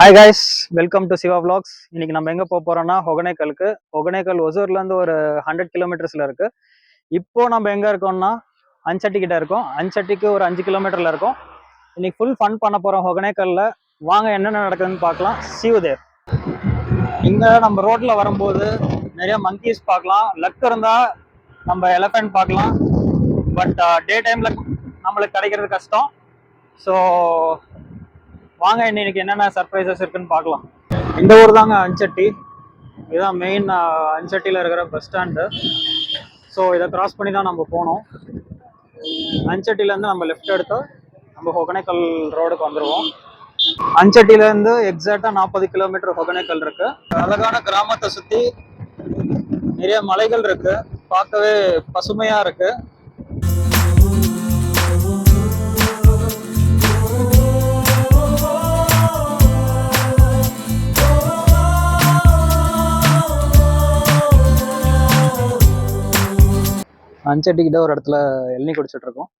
Hi guys welcome to Siva vlogs. இன்னைக்கு நம்ம எங்க போக போறோம்னா ஒகனேக்கலுக்கு ஒகனேக்கல் ஒசூர்ல இருந்து ஒரு ஹண்ட்ரட் கிலோமீட்டர்ஸ்ல இருக்கு. இப்போ நம்ம எங்க இருக்கோம்னா அஞ்சட்டி கிட்ட இருக்கோம். அஞ்சட்டிக்கு ஒரு அஞ்சு கிலோமீட்டர்ல இருக்கோம். இன்னைக்கு ஃபுல் ஃபன் பண்ண போறோம் ஒகனேக்கல்ல வாங்க என்னென்ன நடக்குதுன்னு பார்க்கலாம். சிவதேவ் இங்கே இங்க நம்ம ரோட்ல வரும்போது நிறைய மங்கீஸ் பார்க்கலாம். லக் இருந்தா நம்ம எலஃபென்ட் பார்க்கலாம். பட் டே டைம்ல நம்மளுக்கு கிடைக்கிறது கஷ்டம். ஸோ வாங்க இன்னைக்கு என்னென்ன சர்ப்ரைசஸ் இருக்குன்னு பார்க்கலாம். இந்த ஊர் தாங்க அஞ்சட்டி. இதுதான் மெயின் அஞ்சட்டியில் இருக்கிற பஸ் ஸ்டாண்டு ஸோ இதை கிராஸ் பண்ணி தான் நம்ம போனோம். அஞ்சட்டிலேருந்து நம்ம லெஃப்ட் எடுத்து நம்ம ஒகனேக்கல் ரோடுக்கு வந்துடுவோம் அஞ்சட்டிலேருந்து எக்ஸாக்டாக நாற்பது கிலோமீட்டர் ஒகனேக்கல் இருக்கு. அழகான கிராமத்தை சுற்றி நிறைய மலைகள் இருக்கு. பார்க்கவே பசுமையாக இருக்குது அஞ்சட்டிக்கிட்ட ஒரு இடத்துல எண்ணெய் குடிச்சிட்டு இருக்கோம்.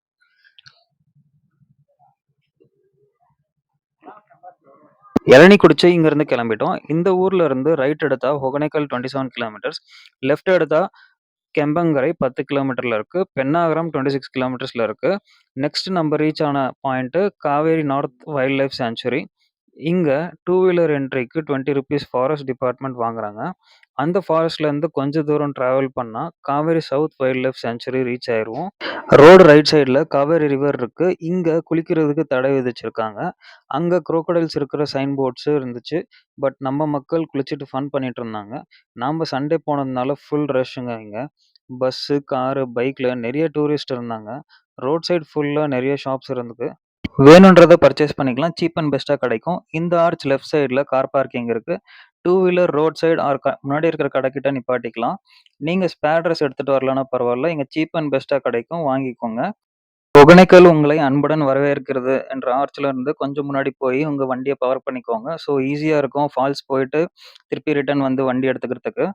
இளநி குடிச்சு இங்கேருந்து கிளம்பிட்டோம். இந்த ஊர்ல இருந்து ரைட் எடுத்தா Hogenakkal twenty seven kilometres left எடுத்தா கெம்பங்கரை பத்து கிலோமீட்டர்ல இருக்கு பெண்ணாகரம் டுவெண்ட்டி சிக்ஸ் கிலோமீட்டர்ஸ்ல இருக்கு. நெக்ஸ்ட் நம்ம ரீச் ஆன point Kaveri north wildlife sanctuary இங்க டூ வீலர் என்ட்ரிக்கு டுவெண்ட்டி ருபீஸ் ஃபாரஸ்ட் டிபார்ட்மெண்ட் வாங்குறாங்க. அந்த ஃபாரஸ்ட்ல இருந்து கொஞ்ச தூரம் டிராவல் பண்ணா Kaveri south wildlife sanctuary reach ஆயிருவோம் road right சைடில் காவேரி ரிவர் இருக்கு. இங்க குளிக்கிறதுக்கு தடை விதிச்சிருக்காங்க. அங்க குரோக்கடைல்ஸ் இருக்கிற சைன் போர்ட்ஸ் இருந்துச்சு. பட் நம்ம மக்கள் குளிச்சுட்டு ஃபன் பண்ணிட்டு இருந்தாங்க. நாம சண்டே போனதுனால ஃபுல் ரஷ்ஷுங்க இங்க. பஸ்ஸு காரு பைக்ல நிறைய டூரிஸ்ட் இருந்தாங்க. ரோட் சைடு ஃபுல்லா நிறைய ஷாப்ஸ் இருந்தது. வேணுன்றதை பர்ச்சேஸ் பண்ணிக்கலாம். சீப் அண்ட் பெஸ்ட்டாக கிடைக்கும். இந்த ஆர்ச் லெஃப்ட் சைடில் கார் பார்க்கிங் இருக்கு. Two wheeler road side or முன்னாடி இருக்கிற கடைக்கிட்ட நிப்பாட்டிக்கலாம். நீங்கள் ஸ்பேர் ட்ரெஸ் எடுத்துகிட்டு வரலன்னா பரவாயில்ல. இங்கே சீப் அண்ட் பெஸ்ட்டாக கிடைக்கும். வாங்கிக்கோங்க. ஒகேனக்கல் உங்களை அன்புடன் வரவேற்கிறது என்ற ஆர்ச்சில் இருந்து கொஞ்சம் முன்னாடி போய் உங்கள் வண்டியை பவர் பண்ணிக்கோங்க. ஸோ ஈஸியாக இருக்கும். ஃபால்ஸ் போயிட்டு திருப்பி ரிட்டர்ன் வந்து வண்டி எடுத்துக்கிறதுக்கு.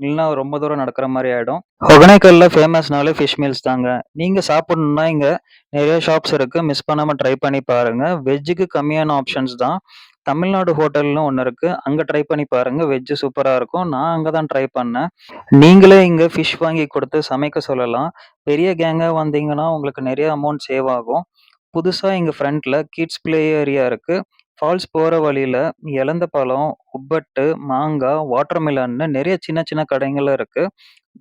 இல்லைன்னா ரொம்ப தூரம் நடக்கிற மாதிரி ஆகிடும் ஒகனைக்கல்ல ஃபேமஸ்னாலே ஃபிஷ் மீல்ஸ் தாங்க. நீங்கள் சாப்பிட்ணுன்னா இங்கே நிறைய ஷாப்ஸ் இருக்குது மிஸ் பண்ணாமல் ட்ரை பண்ணி பாருங்கள் வெஜ்ஜுக்கு கம்மியான ஆப்ஷன்ஸ் தான். தமிழ்நாடு ஹோட்டல்னு ஒன்று இருக்குது அங்கே ட்ரை பண்ணி பாருங்கள் வெஜ்ஜு சூப்பராக இருக்கும். நான் அங்கே தான் ட்ரை பண்ணேன். நீங்களே இங்கே ஃபிஷ் வாங்கி கொடுத்து சமைக்க சொல்லலாம். பெரிய கேங்காக வந்தீங்கன்னா உங்களுக்கு நிறைய அமௌண்ட் சேவ் ஆகும். புதுசாக எங்கள் ஃப்ரண்ட்டில் கிட்ஸ் ப்ளே ஏரியா இருக்குது ஃபால்ஸ் போகிற வழியில இலந்த பழம் உப்பட்டு மாங்காய் வாட்டர்மெலன்னு நிறைய சின்ன சின்ன கடைகள் இருக்கு.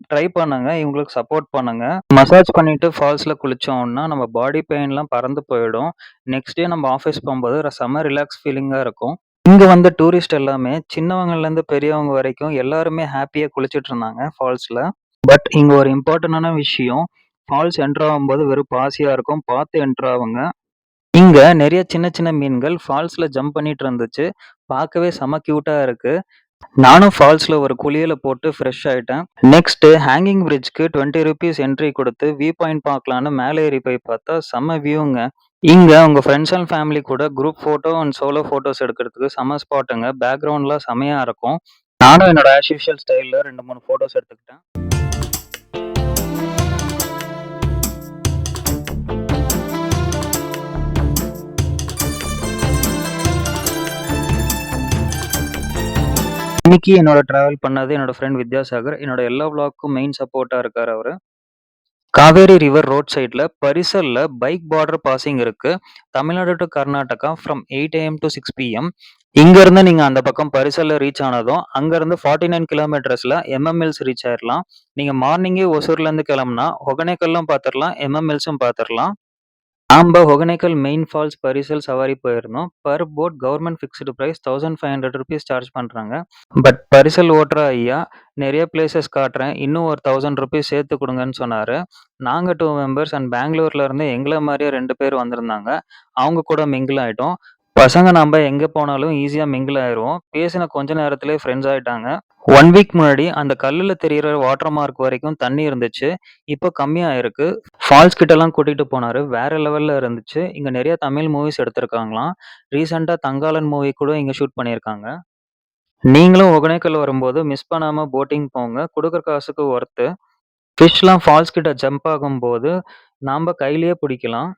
ட்ரை பண்ணுங்க இவங்களுக்கு சப்போர்ட் பண்ணுங்க. மசாஜ் பண்ணிட்டு ஃபால்ஸ்ல குளிச்சோம்னா நம்ம பாடி பெயின்லாம் பறந்து போயிடும். நெக்ஸ்ட் டே நம்ம ஆஃபீஸ் போகும்போது ஒரு செம்ம ரிலாக்ஸ் ஃபீலிங்காக இருக்கும். இங்க வந்த டூரிஸ்ட் எல்லாமே சின்னவங்கல இருந்து பெரியவங்க வரைக்கும் எல்லாருமே ஹாப்பியா குளிச்சிட்டு இருந்தாங்க ஃபால்ஸ்ல பட் இங்க ஒரு இம்பார்ட்டன்டான விஷயம் ஃபால்ஸ் என்டர் ஆகும்போது வெறும் பாசியா இருக்கும் பார்த்து என்டர் இங்க நிறைய சின்ன சின்ன மீன்கள் ஃபால்ஸ்ல ஜம்ப் பண்ணிட்டு இருந்துச்சு. பார்க்கவே செம கியூட்டா இருக்கு. நானும் ஃபால்ஸ்ல ஒரு குளியல போட்டு ஃப்ரெஷ் ஆயிட்டேன். நெக்ஸ்ட் ஹேங்கிங் பிரிட்ஜ்க்கு டுவெண்ட்டி ருபீஸ் என்ட்ரி கொடுத்து வியூ பாயிண்ட் பார்க்கலான்னு மேலே ஏறி போய் பார்த்தா செம்ம வியூங்க இங்க உங்க ஃப்ரெண்ட்ஸ் அண்ட் ஃபேமிலி கூட group photo and solo photos எடுக்கிறதுக்கு செம்ம ஸ்பாட்டுங்க பேக்ரவுண்ட்லாம் செமையா இருக்கும். நானும் என்னோட ஆஸ் யூஷுவல் ஸ்டைல்ல ரெண்டு மூணு போட்டோஸ் எடுத்துக்கிட்டேன். இன்னைக்கு என்னோட டிராவல் பண்ணது என்னோட ஃப்ரெண்ட் வித்யாசாகர். என்னோட எல்லா vlogக்கும் மெயின் சப்போர்ட்டா இருக்காரு அவரு. காவேரி ரிவர் ரோட் சைடில் பரிசல்ல பைக் பார்டர் பாசிங் இருக்கு. Tamil Nadu to Karnataka from eight AM to six PM இங்க இருந்து நீங்க அந்த பக்கம் பரிசல்ல ரீச் ஆனதும் அங்க இருந்து ஃபார்ட்டி நைன் கிலோமீட்டர்ஸ்ல எம்எம்எல்ஸ் ரீச் ஆயிடலாம் நீங்க மார்னிங்கே ஒசூர்ல இருந்து கிளம்புனா ஒகனேக்கல்லும் பார்த்துடலாம் எம்எம்எல்ஸும் பார்த்துடலாம் நாம்ப ஒகனேக்கல் மெயின் ஃபால்ஸ் பரிசல் சவாரி போயிருந்தோம். Per boat government fixed price thousand five hundred rupees charge பண்றாங்க. பட் பரிசல் ஓட்டுற ஐயா நிறைய பிளேசஸ் காட்டுறேன். இன்னும் ஒரு தௌசண்ட் ருபீஸ் சேர்த்து கொடுங்கன்னு சொன்னாரு. நாங்க டூ மெம்பர்ஸ் அண்ட் பெங்களூர்ல இருந்து எங்களை மாதிரியே ரெண்டு பேர் வந்திருந்தாங்க. அவங்க கூட மிங்கிள் ஆயிட்டோம். பசங்க நம்ம எங்க போனாலும் ஈஸியாக மிங்கிள் ஆயிருவோம். பேசின கொஞ்ச நேரத்திலே ஃப்ரெண்ட்ஸ் ஆயிட்டாங்க. ஒன் வீக் முன்னாடி அந்த கல்லுல தெரியிற வாட்டர் மார்க் வரைக்கும் தண்ணி இருந்துச்சு. இப்போ கம்மியா இருக்கு. ஃபால்ஸ் கிட்டலாம் கூட்டிட்டு போனாரு. வேற லெவல்ல இருந்துச்சு. இங்க நிறைய தமிழ் மூவிஸ் எடுத்திருக்காங்களாம். ரீசெண்டாக தங்காளன் மூவி கூட இங்க ஷூட் பண்ணியிருக்காங்க. நீங்களும் ஒகேனக்கல் வரும்போது மிஸ் பண்ணாம போட்டிங் போங்க. கொடுக்குற காசுக்கு ஒர்த்து ஃபிஷ்லாம் ஃபால்ஸ் கிட்ட ஜம்ப் ஆகும்போது நாம கையிலேயே பிடிக்கலாம்.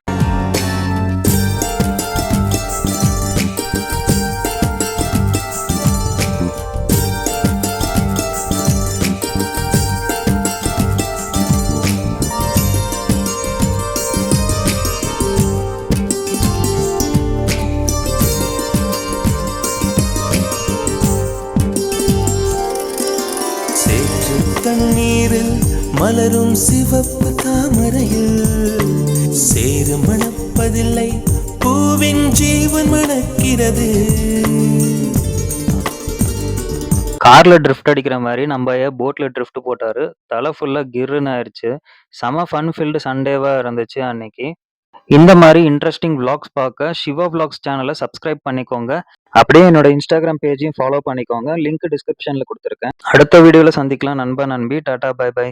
மலரும் சிவப்பு தாமரையில் சேறு மணப்பதில்லை பூவின் ஜீவன் மணக்கிறது. கார்ல ட்ரிஃப்ட் அடிக்கிற மாதிரி நம்ம போட்ல ட்ரிஃப்ட் போட்டாரு. தலை ஃபுல்லா கிர்னு ஆயிடுச்சு செம ஃபன் ஃபீல்டு சண்டேவா இருந்துச்சு அன்னைக்கு. இந்த மாதிரி இன்ட்ரெஸ்டிங் விளாக்ஸ் பார்க்க சிவா விளாக்ஸ் சேனலை சப்ஸ்கிரைப் பண்ணிக்கோங்க. அப்படியே என்னோட இன்ஸ்டாகிராம் பேஜையும் ஃபாலோ பண்ணிக்கோங்க. லிங்க் டிஸ்கிரிப்ஷன்ல கொடுத்துருக்கேன். அடுத்த வீடியோல சந்திக்கலாம் நண்பா நண்பி. Tata bye by